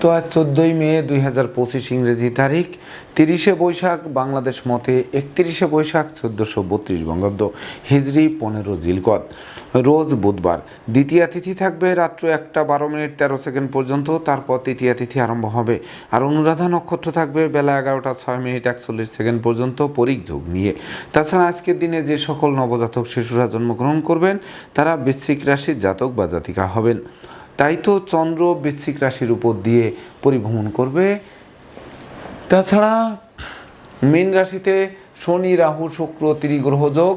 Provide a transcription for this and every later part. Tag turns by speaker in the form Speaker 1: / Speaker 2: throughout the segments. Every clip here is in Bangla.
Speaker 1: তো আজ চোদ্দোই মে দুই হাজার পঁচিশ ইংরেজি তারিখ, তিরিশে বৈশাখ, বাংলাদেশ মতে একত্রিশে বৈশাখ, চোদ্দোশো বত্রিশ বঙ্গাব্দ হিজড়ি পনেরো জিলকদ রোজ বুধবার, দ্বিতীয় তিথি থাকবে রাত্র একটা বারো মিনিট তেরো সেকেন্ড পর্যন্ত, তারপর তৃতীয় তিথি আরম্ভ হবে। আর অনুরাধা নক্ষত্র থাকবে বেলা এগারোটা ছয় মিনিট একচল্লিশ সেকেন্ড পর্যন্ত পরিক যোগ নিয়ে। তাছাড়া আজকের দিনে যে সকল নবজাতক শিশুরা জন্মগ্রহণ করবেন, তারা বৃশ্চিক রাশির জাতক বা জাতিকা হবেন। তাই তো চন্দ্র বৃশ্চিক রাশির উপর দিয়ে পরিভ্রমণ করবে। তাছাড়া মীন রাশিতে শনি, রাহু, শুক্র, ত্রিগ্রহ যোগ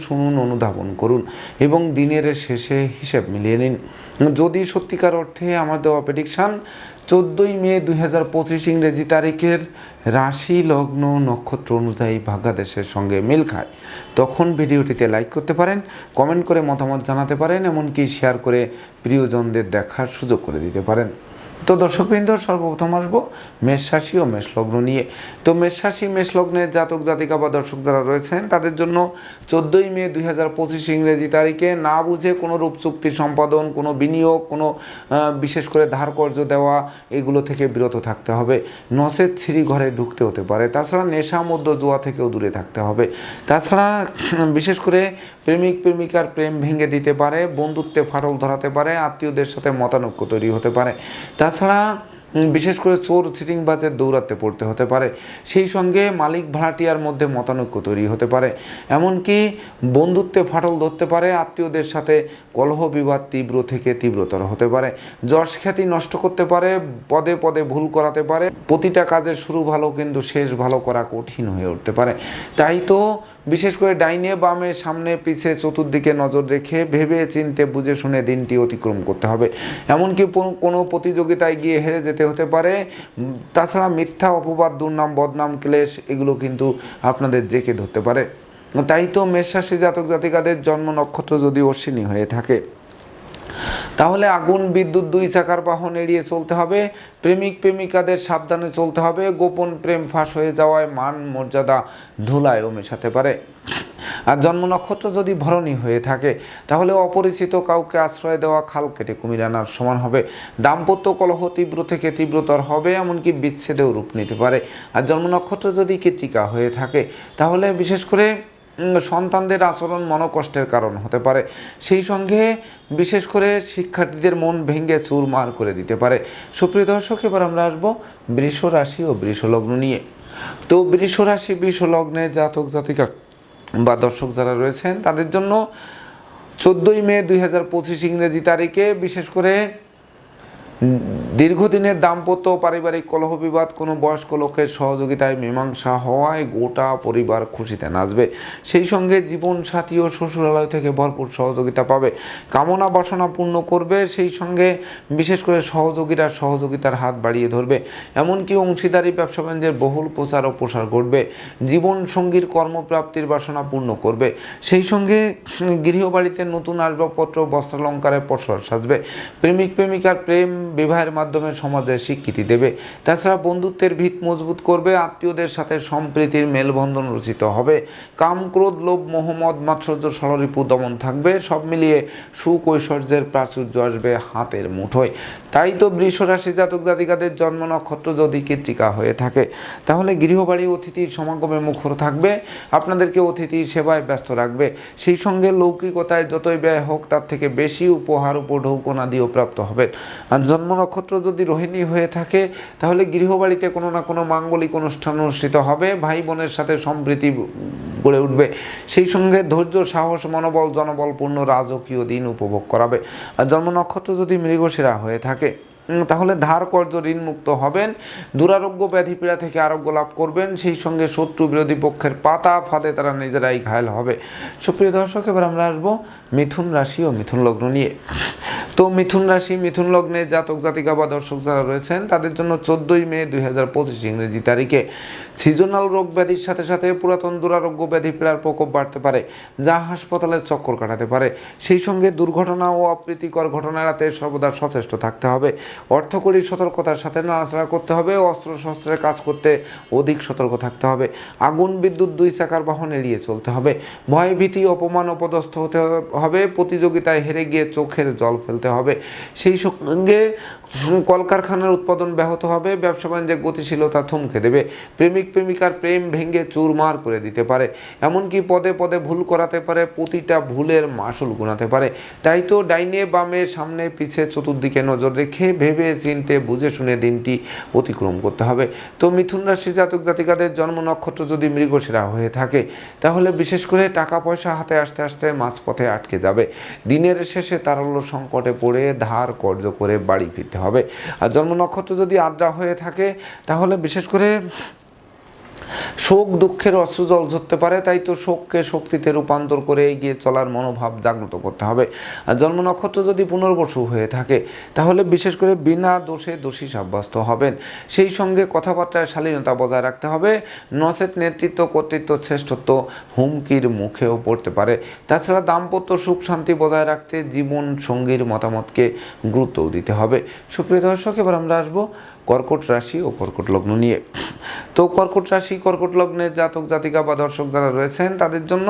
Speaker 1: শুনুন, অনুধাবন করুন এবং দিনের শেষে হিসেব মিলিয়ে নিন। যদি সত্যিকার অর্থে আমার দেওয়া প্রেডিকশান চোদ্দোই মে দুই হাজার পঁচিশ ইংরেজি তারিখের রাশি, লগ্ন, নক্ষত্র অনুযায়ী ভাগ্যাদেশের সঙ্গে মিল খায়। তখন ভিডিওটিতে লাইক করতে পারেন কমেন্ট করে মতামত জানাতে পারেন, এমনকি শেয়ার করে প্রিয়জনদের দেখার সুযোগ করে দিতে পারেন। তো দর্শকবৃন্দ, সর্বপ্রথম আসব মেষ রাশি ও মেষ লগ্ন নিয়ে। তো মেষ রাশি, মেষ লগ্নের জাতক, জাতিকা বা দর্শক যারা রয়েছেন, তাদের জন্য চোদ্দোই মে দুই হাজার পঁচিশ ইংরেজি তারিখে না বুঝে কোনো রূপ চুক্তি সম্পাদন, কোনো বিনিয়োগ, কোনো বিশেষ করে ধার কর্য দেওয়া, এগুলো থেকে বিরত থাকতে হবে। নসের ছিঁড়ি ঘরে ঢুকতে হতে পারে। তাছাড়া নেশা মধ্য জোয়া থেকেও দূরে থাকতে হবে। তাছাড়া, বিশেষ করে প্রেমিক, প্রেমিকার প্রেম ভেঙে দিতে পারে, বন্ধুত্বে ফাটল ধরাতে পারে, আত্মীয়দের সাথে মতানৈক্য তৈরি হতে পারে। তাছাড়া উম, বিশেষ করে চোর সিটিং বাজের দৌড়াতে পড়তে হতে পারে। সেই সঙ্গে মালিক ভাড়াটিয়ার মধ্যে মতানৈক্য তৈরি হতে পারে। এমনকি বন্ধুত্বে ফাটল ধরতে পারে, আত্মীয়দের সাথে কলহ বিবাদ তীব্র থেকে তীব্রতর হতে পারে। যশ খ্যাতি নষ্ট করতে পারে, পদে পদে ভুল করাতে পারে। প্রতিটা কাজের শুরু ভালো, কিন্তু শেষ ভালো করা কঠিন হয়ে উঠতে পারে। তাই তো বিশেষ করে ডাইনে বামে সামনে পিছে চতুর্দিকে নজর রেখে ভেবে চিনতে বুঝে শুনে দিনটি অতিক্রম করতে হবে। এমনকি কোনো প্রতিযোগিতায় গিয়ে হেরে যেতে হতে পারে। তাছাড়া মিথ্যা, অপবাদ, দুর্নাম, বদনাম, ক্লেশ এগুলো কিন্তু আপনাদের জেকে ধরতে পারে। তাই তো মেষরাশি জাতক জাতিকাদের জন্ম নক্ষত্র যদি অশ্বিনী হয়ে থাকে। তাহলে আগুন, বিদ্যুৎ দুই চাকার বাহন এড়িয়ে চলতে হবে। প্রেমিক, প্রেমিকাদের সাবধানে চলতে হবে। গোপন প্রেম ফাঁস হয়ে যাওয়ায় মান, মর্যাদা ধুলায়ও মেশাতে পারে। আর জন্ম নক্ষত্র যদি ভরণী হয়ে থাকে, তাহলে অপরিচিত কাউকে আশ্রয় দেওয়া খাল কেটে কুমির আনার সমান হবে। দাম্পত্য কলহ তীব্র থেকে তীব্রতর হবে, এমনকি বিচ্ছেদেও রূপ নিতে পারে। আর জন্ম নক্ষত্র যদি কৃতিকা হয়ে থাকে, তাহলে বিশেষ করে সন্তানদের আচরণ মনকষ্টের কারণ হতে পারে। সেই সঙ্গে বিশেষ করে শিক্ষার্থীদের মন ভেঙে চুরমার করে দিতে পারে। সুপ্রিয় দর্শক, এবার আমরা আসব বৃষ রাশি ও বৃষলগ্ন নিয়ে। তো বৃষ রাশি, বৃষ লগ্নে জাতক, জাতিকা বা দর্শক যারা রয়েছেন, তাদের জন্য চোদ্দোই মে দুই হাজার পঁচিশ ইংরেজি তারিখে বিশেষ করে দীর্ঘদিনের দাম্পত্য পারিবারিক কলহ বিবাদ কোনো বয়স্ক লোকের সহযোগিতায় মীমাংসা হওয়ায় গোটা পরিবার খুশিতে নাচবে। সেই সঙ্গে জীবন সাথী ও শ্বশুরালয় থেকে ভরপুর সহযোগিতা পাবে। কামনা বাসনা পূর্ণ করবে, সেই সঙ্গে বিশেষ করে সহযোগীরা সহযোগিতার হাত বাড়িয়ে ধরবে। এমনকি অংশীদারি, ব্যবসা বাণিজ্যের বহুল প্রচার ও প্রসার ঘটবে। জীবন সঙ্গীর কর্মপ্রাপ্তির বাসনা পূর্ণ করবে। সেই সঙ্গে গৃহবাড়িতে নতুন আসবাবপত্র বস্ত্রালঙ্কারের পসর সাজবে। প্রেমিক প্রেমিকার প্রেম বিবাহের মাধ্যমে সমাজে স্বীকৃতি দেবে। তাছাড়া বন্ধুত্বের ভিত মজবুত করবে, আত্মীয়দের সাথে সম্প্রীতির মেলবন্ধন রচিত হবে। কাম, ক্রোধ, লোভ মোহাম্মদ মাৎসর্য ষড়রিপু দমন থাকবে। সব মিলিয়ে সুখ ঐশ্বর্যের প্রাচুর্য আসবে হাতের মুঠোয়। তাই তো বৃষ রাশি জাতক জাতিকাদের জন্ম নক্ষত্র যদি কৃত্রিকা হয়ে থাকে, তাহলে গৃহবাড়ি অতিথির সমাগমে মুখর থাকবে। আপনাদেরকে অতিথি সেবায় ব্যস্ত রাখবে। সেই সঙ্গে লৌকিকতায় যতই ব্যয় হোক, তার থেকে বেশি উপহার উপঢৌকনা দিয়েও প্রাপ্ত হবে আর জন্ম নক্ষত্র যদি রোহিণী হয়ে থাকে, তাহলে গৃহবাড়িতে কোনো না কোনো মাঙ্গলিক অনুষ্ঠান অনুষ্ঠিত হবে। ভাই বোনের সাথে সম্প্রীতি গড়ে উঠবে। সেই সঙ্গে ধৈর্য, সাহস, মনোবল, জনবলপূর্ণ রাজকীয় দিন উপভোগ করাবে। আর জন্ম নক্ষত্র যদি মৃগশিরা হয়ে থাকে তাহলে ধার কর্য ঋণমুক্ত হবেন। দুরারোগ্য ব্যাধি পীড়া থেকে আরোগ্য লাভ করবেন। সেই সঙ্গে শত্রু বিরোধী পক্ষের পাতা ফাঁদে তারা নিজেরাই ঘায়ল হবে। সুপ্রিয় দর্শক, এবার আমরা আসব মিথুন রাশি ও মিথুন লগ্ন নিয়ে। তো মিথুন রাশি, মিথুন লগ্নে জাতক জাতিকা বা দর্শক যারা রয়েছেন, তাদের জন্য চোদ্দোই মে দুই হাজার পঁচিশ ইংরেজি তারিখে। সিজনাল রোগ ব্যাধির সাথে সাথে পুরাতন দুরারোগ্য ব্যাধি পীড়ার প্রকোপ বাড়তে পারে, যা হাসপাতালের চক্কর কাটাতে পারে। সেই সঙ্গে দুর্ঘটনা ও অপ্রীতিকর ঘটনা এড়াতে সর্বদা সচেষ্ট থাকতে হবে। অর্থকরী সতর্কতার সাথে নাড়াচাড়া করতে হবে অস্ত্র শস্ত্রের কাজ করতে অধিক সতর্ক থাকতে হবে। আগুন, বিদ্যুৎ, দুই চাকার বাহন এড়িয়ে চলতে হবে। ভয় ভীতি অপমান, অপদস্থ হতে হবে, প্রতিযোগিতায় হেরে গিয়ে চোখের জল ফেলতে হবে। সেই সঙ্গে কলকারখানার উৎপাদন ব্যাহত হবে, ব্যবসা বাণিজ্যে গতিশীলতা থমকে দেবে। প্রেমিক প্রেমিকার প্রেম ভেঙে চুরমার করে দিতে পারে। এমনকি পদে পদে ভুল করাতে পারে, প্রতিটা ভুলের মাসুল গুনাতে পারে। তাই তো ডাইনে বামে সামনে পিছে চতুর্দিকে নজর রেখে ভেবে চিনতে বুঝে শুনে দিনটি অতিক্রম করতে হবে। তো মিথুন রাশি জাতক জাতিকাদের জন্ম নক্ষত্র যদি মৃগশিরা হয়ে থাকে, তাহলে বিশেষ করে টাকা পয়সা হাতে আসতে আসতে মাঝপথে আটকে যাবে। দিনের শেষে তারল্য সংকটে পড়ে ধার কর্য করে বাড়ি ফিরতে হবে। আর জন্ম নক্ষত্র যদি আদ্রা হয়ে থাকে, তাহলে বিশেষ করে শোক দুঃখের অশ্রু জল ঝরতে পারে, তাই তো শোককে শক্তিতে রূপান্তর করে এগিয়ে চলার মনোভাব জাগ্রত করতে হবে। জন্ম নক্ষত্র যদি পুনর্বসু হয়ে থাকে, তাহলে বিশেষ করে বিনা দোষে দোষী সাব্যস্ত হবেন। সেই সঙ্গে কথাবার্তায় শালীনতা বজায় রাখতে হবে। নচেত নেতৃত্ব, কর্তৃত্ব, শ্রেষ্ঠত্ব হুমকির মুখেও পড়তে পারে। তাছাড়া দাম্পত্য সুখ শান্তি বজায় রাখতে জীবন সঙ্গীর মতামতকে গুরুত্বও দিতে হবে। সুপ্রিয় দর্শক, এবার আমরা আসব কর্কট রাশি ও কর্কট লগ্ন নিয়ে। তো কর্কট রাশি, কর্কট লগ্নের জাতক জাতিকা বা দর্শক যারা রয়েছেন, তাদের জন্য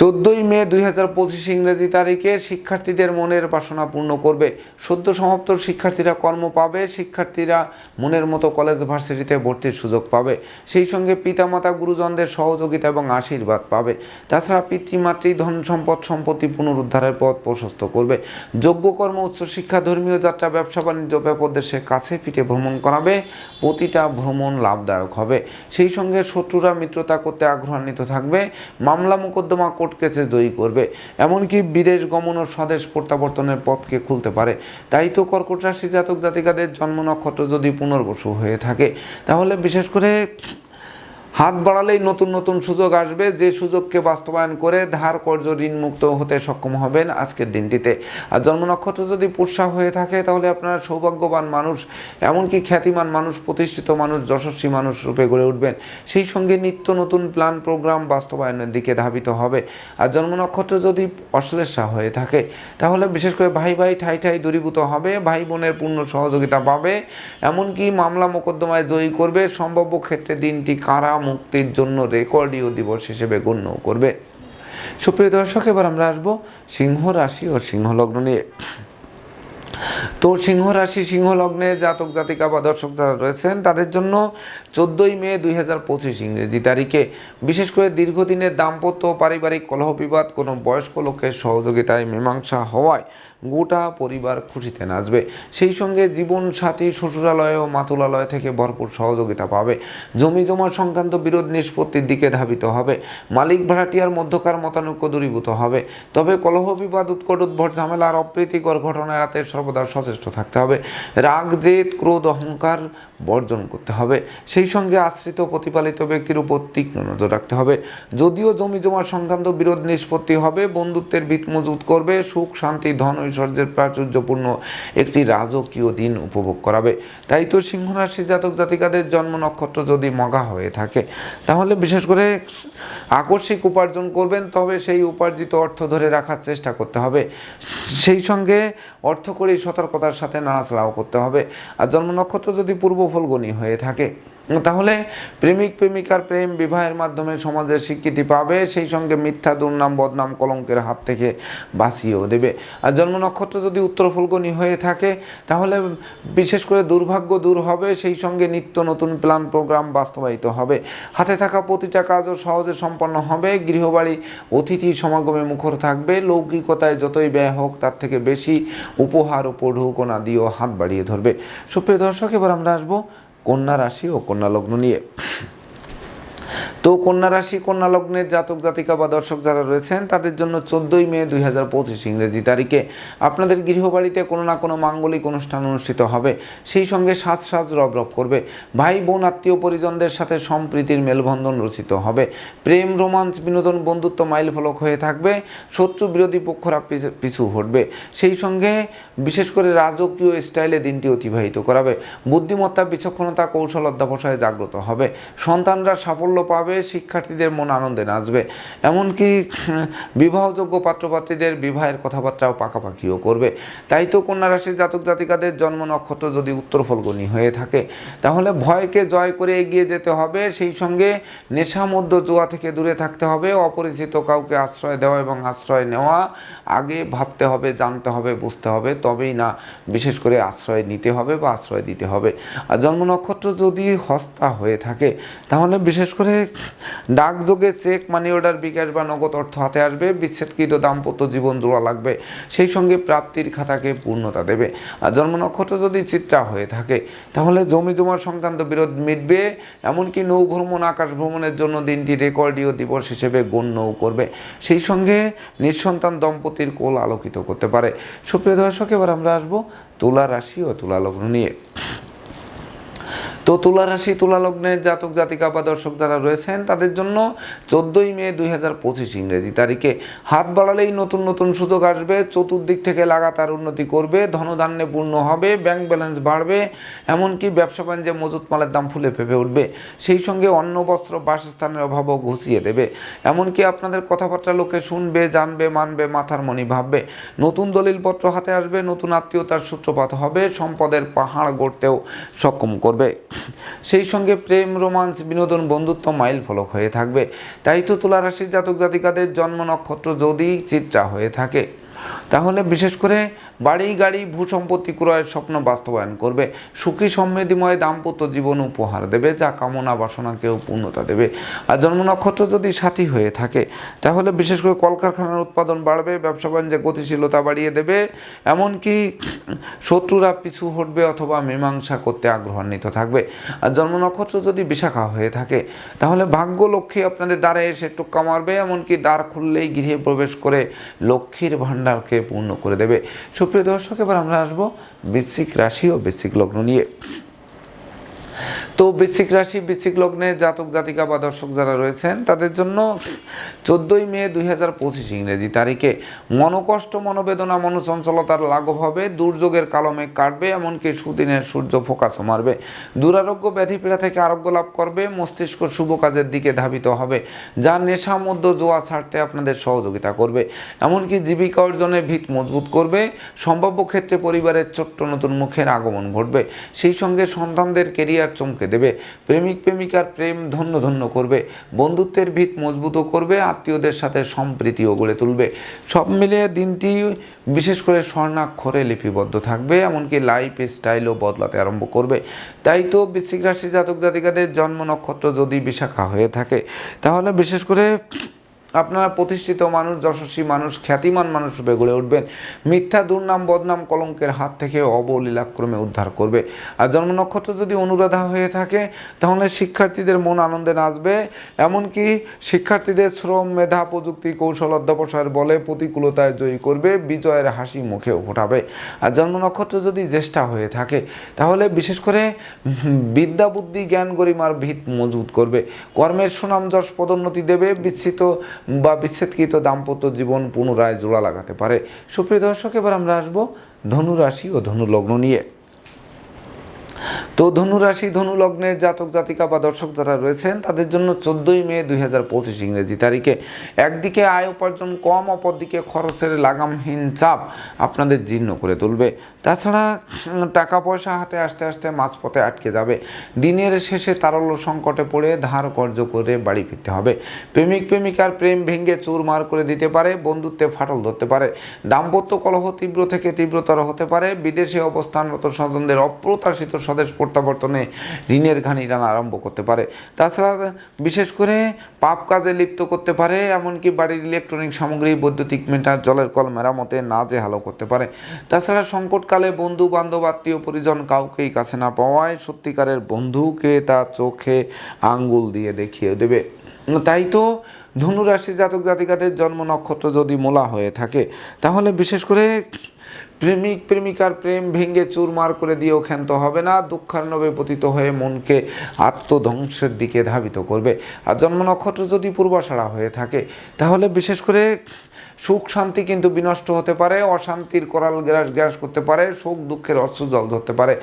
Speaker 1: চোদ্দোই মে দুই হাজার পঁচিশ ইংরেজি তারিখে শিক্ষার্থীদের মনের বাসনা পূর্ণ করবে। সদ্য সমাপ্ত শিক্ষার্থীরা কর্ম পাবে, শিক্ষার্থীরা মনের মতো কলেজ, ভার্সিটিতে ভর্তির সুযোগ পাবে। সেই সঙ্গে পিতামাতা, গুরুজনদের সহযোগিতা এবং আশীর্বাদ পাবে। তাছাড়া পিতৃমাতৃ ধন সম্পদ সম্পত্তি পুনরুদ্ধারের পথ প্রশস্ত করবে। যোগ্যকর্ম উচ্চশিক্ষা ধর্মীয় যাত্রা, ব্যবসা, বাণিজ্য ব্যাপক দেশে কাছে পিঠে ভ্রমণ করাবে। প্রতিটা ভ্রমণ লাভদায়ক হবে। সেই সঙ্গে শত্রুরা মিত্রতা করতে আগ্রহান্বিত থাকবে। মামলা, মোকদ্দমা কোর্ট কেসে জয়ী করবে। এমনকি বিদেশ গমন ও স্বদেশ প্রত্যাবর্তনের পথকে খুলতে পারে। তাই তো কর্কট রাশি জাতক জাতিকাদের জন্ম নক্ষত্র যদি পুনর্বসু হয়ে থাকে, তাহলে বিশেষ করে হাত বাড়ালেই নতুন নতুন সুযোগ আসবে। যে সুযোগকে বাস্তবায়ন করে ধার কর্য ঋণ মুক্ত হতে সক্ষম হবেন আজকের দিনটিতে। আর জন্ম নক্ষত্র যদি পুষ্যা হয়ে থাকে, তাহলে আপনারা সৌভাগ্যবান মানুষ, এমনকি খ্যাতিমান মানুষ, প্রতিষ্ঠিত মানুষ, যশস্বী মানুষ রূপে গড়ে উঠবেন। সেই সঙ্গে নিত্য নতুন প্ল্যান, প্রোগ্রাম বাস্তবায়নের দিকে ধাবিত হবে। আর জন্ম নক্ষত্র যদি অশ্লেষা হয়ে থাকে, তাহলে বিশেষ করে ভাই ভাই ঠাই ঠাই দূরীভূত হবে, ভাই বোনের পূর্ণ সহযোগিতা পাবে। এমনকি মামলা মোকদ্দমায় জয়ী করবে। সম্ভাব্য ক্ষেত্রে দিনটি কারা মুক্তির জন্য রেকর্ডীয় দিবস হিসেবে গণ্য করবে। সুপ্রিয় দর্শক, এবার আমরা আসব সিংহ রাশি ও সিংহ লগ্ন নিয়ে। তো সিংহ রাশি, সিংহ লগ্নে জাতক, জাতিকা বা দর্শক যারা রয়েছেন, তাদের জন্য চোদ্দোই মে দুই হাজার পঁচিশ ইংরেজি তারিখে। বিশেষ করে দীর্ঘদিনের দাম্পত্য পারিবারিক কলহ বিবাদ, কোনো বয়স্ক লোকের সহযোগিতায় মীমাংসা হওয়ায় গোটা পরিবার খুশিতে নাচবে। সেই সঙ্গে জীবন সাথী, শ্বশুরালয় ও মাতুলালয় থেকে ভরপুর সহযোগিতা পাবে। জমি জমা সংক্রান্ত বিরোধ নিষ্পত্তির দিকে ধাবিত হবে। মালিক ভাড়াটিয়ার মধ্যকার মতানৈক্য দূরীভূত হবে। তবে কলহ বিবাদ, উৎকট উদ্ভট ঝামেলা আর অপ্রীতিকর ঘটনা এড়াতে সর্বদা সচেষ্ট থাকতে হবে। রাগ জেদ ক্রোধ অহংকার বর্জন করতে হবে। সেই সঙ্গে আশ্রিত প্রতিপালিত ব্যক্তির উপর তীক্ষ্ণ নজর রাখতে হবে। যদিও জমি জমা সংক্রান্ত বিরোধ নিষ্পত্তি হবে, বন্ধুত্বের ভিত মজবুত করবে, সুখ, শান্তি, ধন, ঐশ্বর্যের প্রাচুর্যপূর্ণ একটি রাজকীয় দিন উপভোগ করাবে। তাই তো সিংহ রাশি জাতক জাতিকাদের জন্ম নক্ষত্র যদি মগা হয়ে থাকে, তাহলে বিশেষ করে আকস্মিক উপার্জন করবেন, তবে সেই উপার্জিত অর্থ ধরে রাখার চেষ্টা করতে হবে। সেই সঙ্গে অর্থকরী সতর্কতার সাথে নাড়াচাড়াও করতে হবে। আর জন্ম নক্ষত্র যদি পূর্ব ফলগণী হয়ে থাকে। তাহলে প্রেমিক প্রেমিকার প্রেম বিবাহের মাধ্যমে সমাজের স্বীকৃতি পাবে, সেই সঙ্গে মিথ্যা, দুর্নাম, বদনাম, কলঙ্কের হাত থেকে বাঁচিয়েও দেবে। আর জন্ম নক্ষত্র যদি উত্তর ফুলগণী হয়ে থাকে, তাহলে বিশেষ করে দুর্ভাগ্য দূর হবে, সেই সঙ্গে নিত্য নতুন প্ল্যান, প্রোগ্রাম বাস্তবায়িত হবে। হাতে থাকা প্রতিটা কাজও সহজে সম্পন্ন হবে, গৃহবাড়ি, অতিথি সমাগমে মুখর থাকবে, লৌকিকতায় যতই ব্যয় হোক, তার থেকে বেশি উপহার উপঢৌকনা দিয়েও হাত বাড়িয়ে ধরবে। সুপ্রিয় দর্শক, এবার আমরা আসব কন্যা রাশি ও কন্যা লগ্ন নিয়ে। তো কন্যা রাশি, কন্যা লগ্নের জাতক, জাতিকা বা দর্শক যারা রয়েছেন, তাদের জন্য চোদ্দোই মে দুই হাজার পঁচিশ ইংরেজি তারিখে আপনাদের গৃহবাড়িতে কোনো না কোনো মাঙ্গলিক অনুষ্ঠান অনুষ্ঠিত হবে। সেই সঙ্গে সাজ সাজ রব রব করবে। ভাই, বোন, আত্মীয় পরিজনদের সাথে সম্প্রীতির মেলবন্ধন রচিত হবে। প্রেম রোমাঞ্চ বিনোদন, বন্ধুত্ব মাইল ফলক হয়ে থাকবে। শত্রু বিরোধী পক্ষরা পিছু- হটবে। সেই সঙ্গে বিশেষ করে রাজকীয় স্টাইলে দিনটি অতিবাহিত করাবে। বুদ্ধিমত্তা, বিচক্ষণতা, কৌশল অধ্যাবসায় জাগ্রত হবে। সন্তানরা সাফল্য পাবে। শিক্ষার্থীদের মন আনন্দে নাচবে। এমনকি বিবাহযোগ্য পাত্রপাত্রীদের বিবাহের কথাবার্তাও পাকাপাকিও করবে। তাই তো কন্যা রাশির জাতক জাতিকাদের জন্ম নক্ষত্র যদি উত্তর ফলগুনি হয়ে থাকে, তাহলে ভয়কে জয় করে এগিয়ে যেতে হবে। সেই সঙ্গে নেশা মধ্য জোয়া থেকে দূরে থাকতে হবে। অপরিচিত কাউকে আশ্রয় দেওয়া এবং আশ্রয় নেওয়া আগে ভাবতে হবে, জানতে হবে, বুঝতে হবে। তবেই না, বিশেষ করে আশ্রয় নিতে হবে বা আশ্রয় দিতে হবে। আর জন্ম নক্ষত্র যদি হস্তা হয়ে থাকে, তাহলে বিশেষ করে ডাকযোগে চেক মানি অর্ডার বিকাশ বা নগদ অর্থ হাতে আসবে, বিচ্ছেদকৃত দাম্পত্য জীবন জোড়া লাগবে, সেই সঙ্গে প্রাপ্তির খাতাকে পূর্ণতা দেবে। আর জন্ম নক্ষত্র যদি চিত্রা হয়ে থাকে, তাহলে জমি জমার সংক্রান্ত বিরোধ মিটবে, এমনকি নৌ ভ্রমণ, আকাশ ভ্রমণের জন্য দিনটি রেকর্ডীয় দিবস হিসেবে গণ্যও করবে। সেই সঙ্গে নিঃসন্তান দম্পতির কোল আলোকিত করতে পারে। সুপ্রিয় দর্শক, এবার আমরা আসব তুলা রাশি ও তুলা লগ্ন নিয়ে। তো তুলা রাশি তুলা লগ্নের জাতক, জাতিকা বা দর্শক যারা রয়েছেন, তাদের জন্য চোদ্দোই মে দুই হাজার পঁচিশ ইংরেজি তারিখে হাত বাড়ালেই নতুন নতুন সুযোগ আসবে। চতুর্দিক থেকে লাগাতার উন্নতি করবে, ধনধান্যে পূর্ণ হবে, ব্যাংক ব্যালেন্স বাড়বে, এমনকি ব্যবসা বাণিজ্যে মজুত মালের দাম ফুলে ফেপে উঠবে। সেই সঙ্গে অন্ন, বস্ত্র, বাসস্থানের অভাবও ঘুষিয়ে দেবে। এমনকি আপনাদের কথাবার্তা লোকে শুনবে, জানবে, মানবে, মাথার মনি ভাববে। নতুন দলিলপত্র হাতে আসবে, নতুন আত্মীয়তার সূত্রপাত হবে, সম্পদের পাহাড় গড়তেও সক্ষম করবে। সেই সঙ্গে প্রেম, রোমান্স, বিনোদন, বন্ধুত্ব মাইল ফলক হয়ে থাকবে। তাই তো তুলা রাশির জাতক জাতিকাদের জন্ম নক্ষত্র যদি চিত্রা হয়ে থাকে। তাহলে বিশেষ করে বাড়ি, গাড়ি ভূ সম্পত্তি ক্রয়ের স্বপ্ন বাস্তবায়ন করবে। সুখী, সমৃদ্ধিময় দাম্পত্য জীবন উপহার দেবে, যা কামনা বাসনাকেও পূর্ণতা দেবে। আর জন্ম নক্ষত্র যদি সাথী হয়ে থাকে, তাহলে বিশেষ করে কলকারখানার উৎপাদন বাড়বে, ব্যবসা বাণিজ্যে গতিশীলতা বাড়িয়ে দেবে, এমনকি শত্রুরা পিছু হটবে অথবা মীমাংসা করতে আগ্রহান্বিত থাকবে। আর জন্ম নক্ষত্র যদি বিশাখা হয়ে থাকে, তাহলে ভাগ্য লক্ষ্মী আপনাদের দ্বারে এসে টুক্কা মারবে, এমনকি দ্বার খুললেই গৃহে প্রবেশ করে লক্ষ্মীর ভাণ্ডারকে পূর্ণ করে দেবে। সুপ্রিয় দর্শক, এবার আমরা আসব বৃশ্চিক রাশি ও বৃশ্চিক লগ্ন নিয়ে। তো বৃশ্চিক রাশি, বৃশ্চিক লগ্নে জাতক, জাতিকা বা দর্শক যারা রয়েছেন, তাদের জন্য চোদ্দোই মে দুই হাজার পঁচিশ ইংরেজি তারিখে মনোকষ্ট, মনোবেদনা, মনোচঞ্চলতার লাঘব হবে, দুর্যোগের কালমে কাটবে, এমনকি সুদিনের সূর্য ফোকাসও মারবে। দুরারোগ্য ব্যাধি পীড়া থেকে আরোগ্য লাভ করবে, মস্তিষ্ক শুভ কাজের দিকে ধাবিত হবে, যা নেশা মধ্য জোয়া ছাড়তে আপনাদের সহযোগিতা করবে। এমনকি জীবিকা অর্জনে ভিত মজবুত করবে, সম্ভাব্য ক্ষেত্রে পরিবারের ছোট্ট নতুন মুখের আগমন ঘটবে। সেই সঙ্গে সন্তানদের কেরিয়ার চমকে দেবে। প্রেমিক প্রেমিকার প্রেম ধন্য ধন্য করবে। বন্ধুত্বের ভিত মজবুত করবে, আত্মীয়দের সাথে সম্প্রীতিও গড়ে তুলবে। সব মিলিয়ে দিনটি বিশেষ করে স্বর্ণাক্ষরে লিপিবদ্ধ থাকবে, এমনকি লাইফ স্টাইলও বদলাতে আরম্ভ করবে। তাই তো বৃশ্চিক রাশি জাতক জাতিকাদের জন্ম নক্ষত্র যদি বিশাখা হয়ে থাকে, তাহলে বিশেষ করে আপনারা প্রতিষ্ঠিত মানুষ, যশস্বী মানুষ, খ্যাতিমান মানুষ রূপে গড়ে উঠবেন। মিথ্যা, দুর্নাম, বদনাম কলঙ্কের হাত থেকে অবলীলাক্রমে উদ্ধার করবে। আর জন্ম নক্ষত্র যদি অনুরাধা হয়ে থাকে, তাহলে শিক্ষার্থীদের মন আনন্দে নাচবে। এমনকি শিক্ষার্থীদের শ্রম, মেধা, প্রযুক্তি, কৌশল অধ্যবসায়ের বলে প্রতিকূলতায় জয়ী করবে, বিজয়ের হাসি মুখেও ফোটাবে। আর জন্ম নক্ষত্র যদি জ্যেষ্ঠা হয়ে থাকে, তাহলে বিশেষ করে বিদ্যা, বুদ্ধি, জ্ঞান, গরিমার ভিত মজবুত করবে। কর্মের সুনাম যশ পদোন্নতি দেবে বিচ্ছিত বা বিচ্ছেদকৃত দাম্পত্য জীবন পুনরায় জোড়া লাগাতে পারে। সুপ্রিয় দর্শক, এবার আমরা আসব ধনুরাশি ও ধনু লগ্ন নিয়ে। তো ধনু রাশি, ধনু লগ্নের জাতক, জাতিকা বা দর্শক যারা রয়েছেন, তাদের জন্য চোদ্দোই মে দুই হাজার পঁচিশ ইংরেজি তারিখে। একদিকে আয় উপার্জন কম, অপরদিকে খরচের লাগামহীন চাপ আপনাদের জীর্ণ করে তুলবে। তাছাড়া টাকা পয়সা হাতে আসতে আসতে মাঝপথে আটকে যাবে। দিনের শেষে তারল্য সংকটে পড়ে ধার কর্য করে বাড়ি ফিরতে হবে। প্রেমিক, প্রেমিকার প্রেম ভেঙে চুরমার করে দিতে পারে, বন্ধুত্বে ফাটল ধরতে পারে। দাম্পত্য কলহ তীব্র থেকে তীব্রতর হতে পারে। বিদেশে অবস্থানরত স্বজনদের অপ্রত্যাশিত স্বদেশ প্রত্যাবর্তনে ঋণের ঘানি টানা আরম্ভ করতে পারে। তাছাড়া বিশেষ করে পাপ কাজে লিপ্ত করতে পারে, এমনকি বাড়ির ইলেকট্রনিক সামগ্রী, বৈদ্যুতিক মিটার, জলের কল মেরামতে না যে হালো করতে পারে। তাছাড়া সংকটকালে বন্ধু বান্ধব আত্মীয়, পরিজন কাউকেই কাছে না পাওয়ায় সত্যিকারের বন্ধুকে তা চোখে আঙ্গুল দিয়ে দেখিয়ে দেবে। তাই তো ধনুরাশি জাতক জাতিকাদের জন্ম নক্ষত্র যদি মোলা হয়ে থাকে, তাহলে বিশেষ করে প্রেমিক প্রেমিকার প্রেম ভেঙে চুরমার করে দিয়েও ক্ষান্ত হবে না দুঃখার্ণবে পতিত হয়ে মনকে আত্মধ্বংসের দিকে ধাবিত করবে। আর জন্ম নক্ষত্র যদি পূর্বাষাড়া হয়ে থাকে, তাহলে বিশেষ করে সুখ শান্তি কিন্তু বিনষ্ট হতে পারে, অশান্তির করাল গ্রাস গ্রাস করতে পারে শোক দুঃখের জল ধরতে পারে।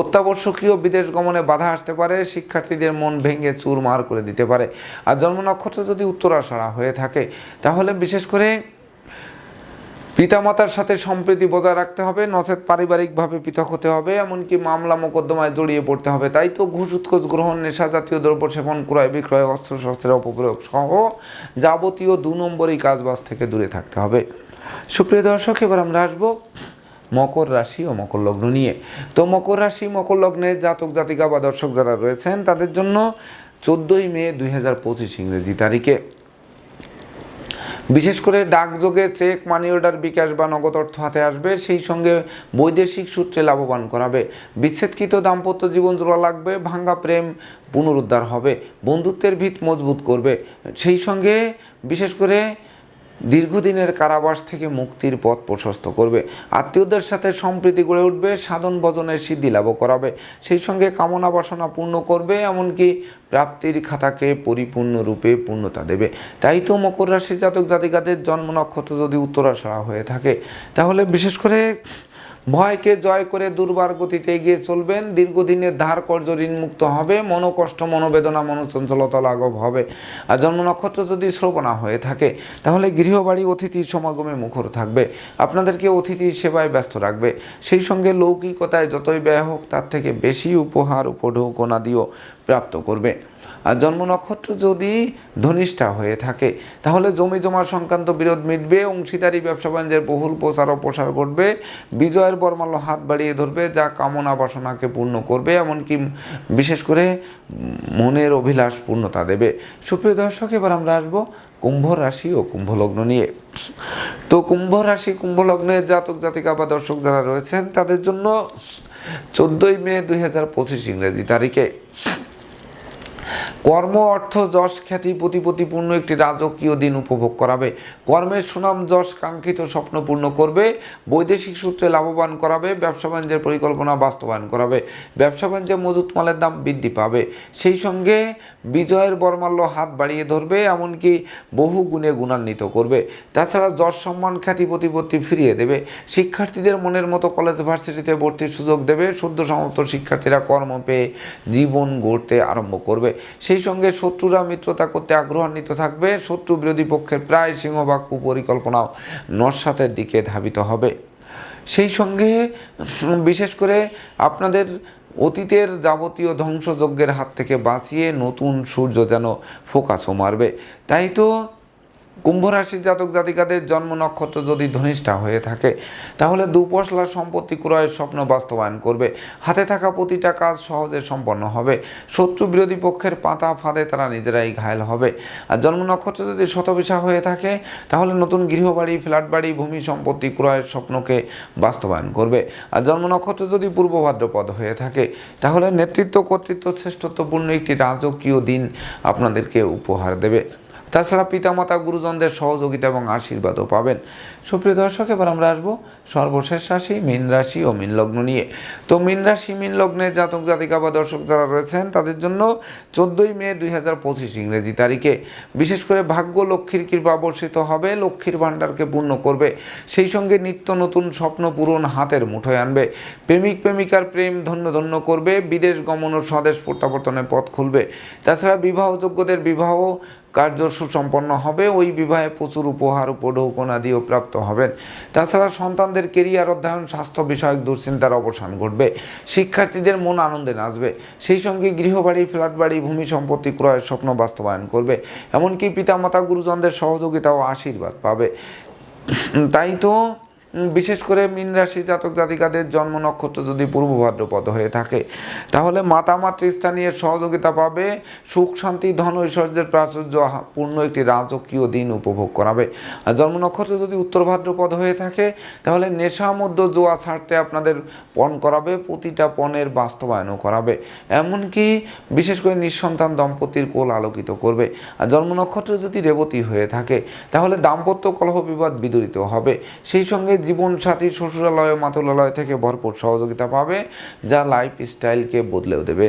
Speaker 1: অত্যাবশ্যকীয় বিদেশ গমনে বাধা আসতে পারে, শিক্ষার্থীদের মন ভেঙে চুরমার করে দিতে পারে। আর জন্ম নক্ষত্র যদি উত্তরাষাড়া হয়ে থাকে, তাহলে বিশেষ করে পিতামাতার সাথে সম্প্রীতি বজায় রাখতে হবে, নচেত পারিবারিকভাবে পৃথক হতে হবে, এমনকি মামলা মোকদ্দমায় জড়িয়ে পড়তে হবে। তাই তো ঘুষ, উৎকোচ, গ্রহণ, নেশা জাতীয় দ্রব্য সেবন, ক্রয়, বিক্রয়, অস্ত্র, শস্ত্রের অপপ্রয়োগ সহ যাবতীয় দু নম্বরই কাজবাজ থেকে দূরে থাকতে হবে। সুপ্রিয় দর্শক, এবার আমরা আসব মকর রাশি ও মকর লগ্ন নিয়ে। তো মকর রাশি, মকর লগ্নের জাতক, জাতিকা বা দর্শক যারা রয়েছেন, তাদের জন্য চোদ্দোই মে দুই হাজার পঁচিশ ইংরেজি তারিখে। বিশেষ করে ডাকযোগে চেক, মানি অর্ডার, বিকাশ বা নগদ অর্থ হাতে আসবে, সেই সঙ্গে বৈদেশিক সূত্রে লাভবান করাবে। বিচ্ছেদকৃত দাম্পত্য জীবন জোড়া লাগবে, ভাঙ্গা প্রেম পুনরুদ্ধার হবে, বন্ধুত্বের ভিত মজবুত করবে। সেই সঙ্গে বিশেষ করে দীর্ঘদিনের কারাবাস থেকে মুক্তির পথ প্রশস্ত করবে। আত্মীয়দের সাথে সম্প্রীতি গড়ে উঠবে, সাধন ভজনের সিদ্ধি লাভ করাবে, সেই সঙ্গে কামনা বাসনা পূর্ণ করবে, এমনকি প্রাপ্তির খাতাকে পরিপূর্ণরূপে পূর্ণতা দেবে। তাই তো মকর রাশি জাতক জাতিকাদের জন্ম নক্ষত্র যদি উত্তরাষাড়া হয়ে থাকে, তাহলে বিশেষ করে ভয়কে জয় করে দুর্বার গতিতে এগিয়ে চলবেন। দীর্ঘদিনের ধার কর্য ঋণ মুক্ত হবে, মনোকষ্ট, মনোবেদনা, মনোচঞ্চলতা লাঘব হবে। আর জন্ম নক্ষত্র যদি শ্রবণা হয়ে থাকে, তাহলে গৃহবাড়ি অতিথির সমাগমে মুখর থাকবে। আপনাদেরকে অতিথির সেবায় ব্যস্ত রাখবে। সেই সঙ্গে লৌকিকতায় যতই ব্যয় হোক, তার থেকে বেশি উপহার উপঢৌকনাদিও প্রাপ্ত করবে। আর জন্ম নক্ষত্র যদি ধনিষ্ঠা হয়ে থাকে, তাহলে জমি জমা সংক্রান্ত বিরোধ মিটবে, অংশীদারি, ব্যবসা বাণিজ্যের বহুল প্রচার ও প্রসার ঘটবে, বিজয়ের বর্মাল্য হাত বাড়িয়ে ধরবে, যা কামনা বাসনাকে পূর্ণ করবে, এমনকি বিশেষ করে মনের অভিলাষ পূর্ণতা দেবে। সুপ্রিয় দর্শক, এবার আমরা আসব কুম্ভ রাশি ও কুম্ভ লগ্ন নিয়ে। তো কুম্ভ রাশি, কুম্ভ লগ্নের জাতক, জাতিকা বা দর্শক যারা রয়েছেন, তাদের জন্য চোদ্দই মে দুই হাজার পঁচিশ ইংরেজি তারিখে। কর্ম, অর্থ, যশ খ্যাতি প্রতিপত্তিপূর্ণ একটি রাজকীয় দিন উপভোগ করাবে। কর্মের সুনাম, যশ, কাঙ্ক্ষিত স্বপ্ন পূর্ণ করবে। বৈদেশিক সূত্রে লাভবান করাবে। ব্যবসা বাণিজ্যের পরিকল্পনা বাস্তবায়ন করাবে। ব্যবসা বাণিজ্যে মজুত মালের দাম বৃদ্ধি পাবে। সেই সঙ্গে বিজয়ের বর্মাল্য হাত বাড়িয়ে ধরবে, এমনকি বহু গুণে গুণান্বিত করবে। তাছাড়া যশ, সম্মান, খ্যাতি প্রতিপত্তি ফিরিয়ে দেবে। শিক্ষার্থীদের মনের মতো কলেজ ভার্সিটিতে ভর্তির সুযোগ দেবে। সদ্য সমাপ্ত শিক্ষার্থীরা কর্ম পেয়ে জীবন গড়তে আরম্ভ করবে। সেই সঙ্গে শত্রুরা মিত্রতা করতে আগ্রহান্বিত থাকবে। শত্রু বিরোধী পক্ষের প্রায় সিংহভাগ কুপরিকল্পনাও নস্বাতের দিকে ধাবিত হবে। সেই সঙ্গে বিশেষ করে আপনাদের অতীতের যাবতীয় ধ্বংসযজ্ঞের হাত থেকে বাঁচিয়ে নতুন সূর্য যেন ফোকাসও মারবে। তাই তো কুম্ভ রাশির জাতক জাতিকাদের জন্ম নক্ষত্র যদি ধনিষ্ঠা হয়ে থাকে, তাহলে দুপশলা সম্পত্তি ক্রয়ের স্বপ্ন বাস্তবায়ন করবে। হাতে থাকা প্রতিটা কাজ সহজে সম্পন্ন হবে। শত্রু বিরোধী পক্ষের পাতা ফাঁদে তারা নিজেরাই ঘায়ল হবে। আর জন্ম নক্ষত্র যদি শতবিশা হয়ে থাকে, তাহলে নতুন গৃহবাড়ি ফ্ল্যাট বাড়ি ভূমি সম্পত্তি ক্রয়ের স্বপ্নকে বাস্তবায়ন করবে। আর জন্ম নক্ষত্র যদি পূর্ব ভাদ্রপদ হয়ে থাকে, তাহলে নেতৃত্ব কর্তৃত্ব শ্রেষ্ঠত্বপূর্ণ একটি রাজকীয় দিন আপনাদেরকে উপহার দেবে। তাছাড়া পিতামাতা গুরুজনদের সহযোগিতা এবং আশীর্বাদও পাবেন। সুপ্রিয় দর্শক, এবার আমরা আসব সর্বশেষ রাশি, মীন রাশি ও মীন লগ্ন নিয়ে। তো মীন রাশি, মীন লগ্নে জাতক, জাতিকা বা দর্শক যারা রয়েছেন, তাদের জন্য চোদ্দোই মে দুই হাজার পঁচিশ ইংরেজি তারিখে। বিশেষ করে ভাগ্য লক্ষ্মীর কৃপা বর্ষিত হবে, লক্ষ্মীর ভাণ্ডারকে পূর্ণ করবে, সেই সঙ্গে নিত্য নতুন স্বপ্ন পূরণ হাতের মুঠোয় আনবে। প্রেমিক, প্রেমিকার প্রেম ধন্য ধন্য করবে, বিদেশ গমন ও স্বদেশ প্রত্যাবর্তনের পথ খুলবে। তাছাড়া বিবাহযোগ্যদের বিবাহ কার্য সুসম্পন্ন হবে, ওই বিবাহে প্রচুর উপহার উপঢৌকনাদিও প্রাপ্ত হবেন। তাছাড়া সন্তানদের কেরিয়ার অধ্যয়ন, স্বাস্থ্য বিষয়ক দুশ্চিন্তার অবসান ঘটবে। শিক্ষার্থীদের মন আনন্দে নাচবে। সেই সঙ্গে গৃহবাড়ি ফ্ল্যাট বাড়ি ভূমি সম্পত্তি ক্রয়ের স্বপ্ন বাস্তবায়ন করবে। এমনকি পিতামাতা, গুরুজনদের সহযোগিতা ও আশীর্বাদ পাবে। তাই তো বিশেষ করে মীন রাশি জাতক জাতিকাদের জন্ম নক্ষত্র যদি পূর্ব ভাদ্রপদ হয়ে থাকে, তাহলে মাতামাতৃ স্থানীয় সহযোগিতা পাবে, সুখ শান্তি, ধন ঐশ্বর্যের প্রাচুর্য পূর্ণ একটি রাজকীয় দিন উপভোগ করাবে। আর জন্ম নক্ষত্র যদি উত্তর ভাদ্রপদ হয়ে থাকে, তাহলে নেশা মধ্য জোয়া ছাড়তে আপনাদের পণ করাবে, প্রতিটা পণের বাস্তবায়নও করাবে। এমনকি বিশেষ করে নিঃসন্তান দম্পতির কোল আলোকিত করবে। আর জন্ম নক্ষত্র যদি রেবতী হয়ে থাকে, তাহলে দাম্পত্য কলহ বিবাদ বিদরিত হবে। সেই সঙ্গে জীবনসাথী শ্বশুরালয় মাতুলালয় থেকে ভরপুর সহযোগিতা পাবে যা লাইফস্টাইলকে বদলেও দেবে।